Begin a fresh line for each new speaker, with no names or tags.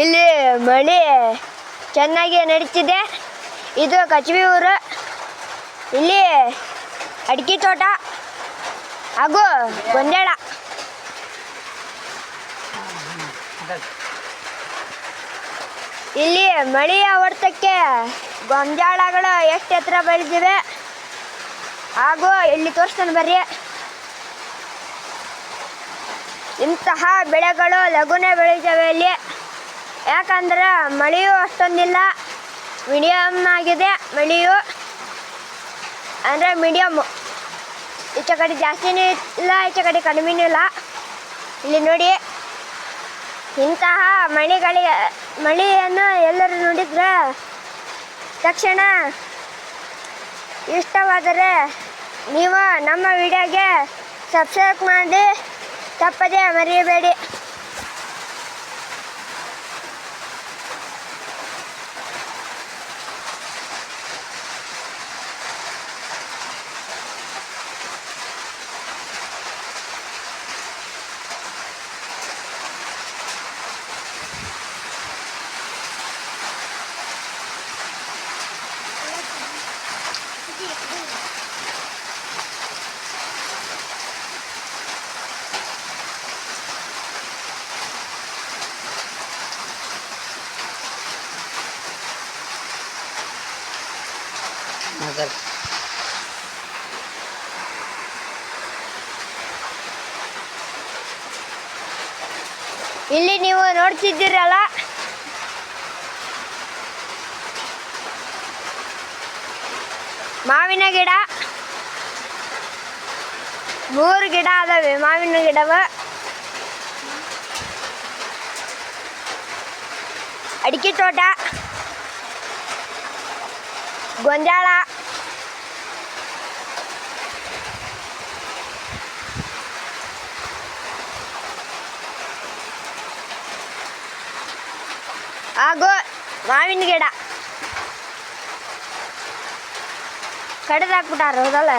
ಇಲ್ಲಿ ಮಳೆ ಚೆನ್ನಾಗಿ ನಡೀತಿದೆ. ಇದು ಕಚಬಿ ಊರು. ಇಲ್ಲಿ ಅಡಿಕೆ ತೋಟ ಹಾಗೂ ಗೊಂಜಾಳ. ಇಲ್ಲಿ ಮಳೆಯ ಹೊಡೆತಕ್ಕೆ ಗೊಂಜಾಳಗಳು ಎಷ್ಟು ಎತ್ತರ ಬೆಳೆದಿವೆ ಹಾಗೂ ಇಲ್ಲಿ ತೋರಿಸ್ತಾನೆ ಬರ್ರಿ. ಇಂತಹ ಬೆಳೆಗಳು ಲಘುನೇ ಬೆಳೀತವೆ ಇಲ್ಲಿ. ಯಾಕಂದ್ರೆ ಮಳೆಯೂ ಅಷ್ಟೊಂದಿಲ್ಲ ಮೀಡಿಯಮ್ ಆಗಿದೆ ಮಳೆಯು. ಅಂದರೆ ಮೀಡಿಯಮ್ ಈಚ ಕಡೆ ಜಾಸ್ತಿನೂ ಇಲ್ಲ, ಈಚ ಕಡೆ ಕಡಿಮೆನೂ ಇಲ್ಲ. ಇಲ್ಲಿ ನೋಡಿ, ಇಂತಹ ಮಳೆಗಳಿಗೆ ಮಳೆಯನ್ನು ಎಲ್ಲರೂ ನೋಡಿದರೆ ತಕ್ಷಣ ಇಷ್ಟವಾದರೆ ನೀವು ನಮ್ಮ ವಿಡಿಯೋಗೆ ಸಬ್ಸ್ಕ್ರೈಬ್ ಮಾಡಿ, ತಪ್ಪದೇ ಮರೆಯಬೇಡಿ
ಮಗಲ್
ಇಲ್ಲಿ ನೀವು ನೋಡ್ತಿದ್ದೀರಲ್ಲ? ಮಾವಿನ ಗಿಡ. ಮೂರು ಗಿಡ ಅದಾವೆ ಮಾವಿನ ಗಿಡವ. ಅಡಿಕೆ ತೋಟ. ಗೊಂಜಾಳ ಹಾಗೂ ಮಾವಿನ ಗಿಡ ಕಡ್ದು ಹಾಕ್ಬಿಟ್ಟಾರ ಹೌದಲ್ಲ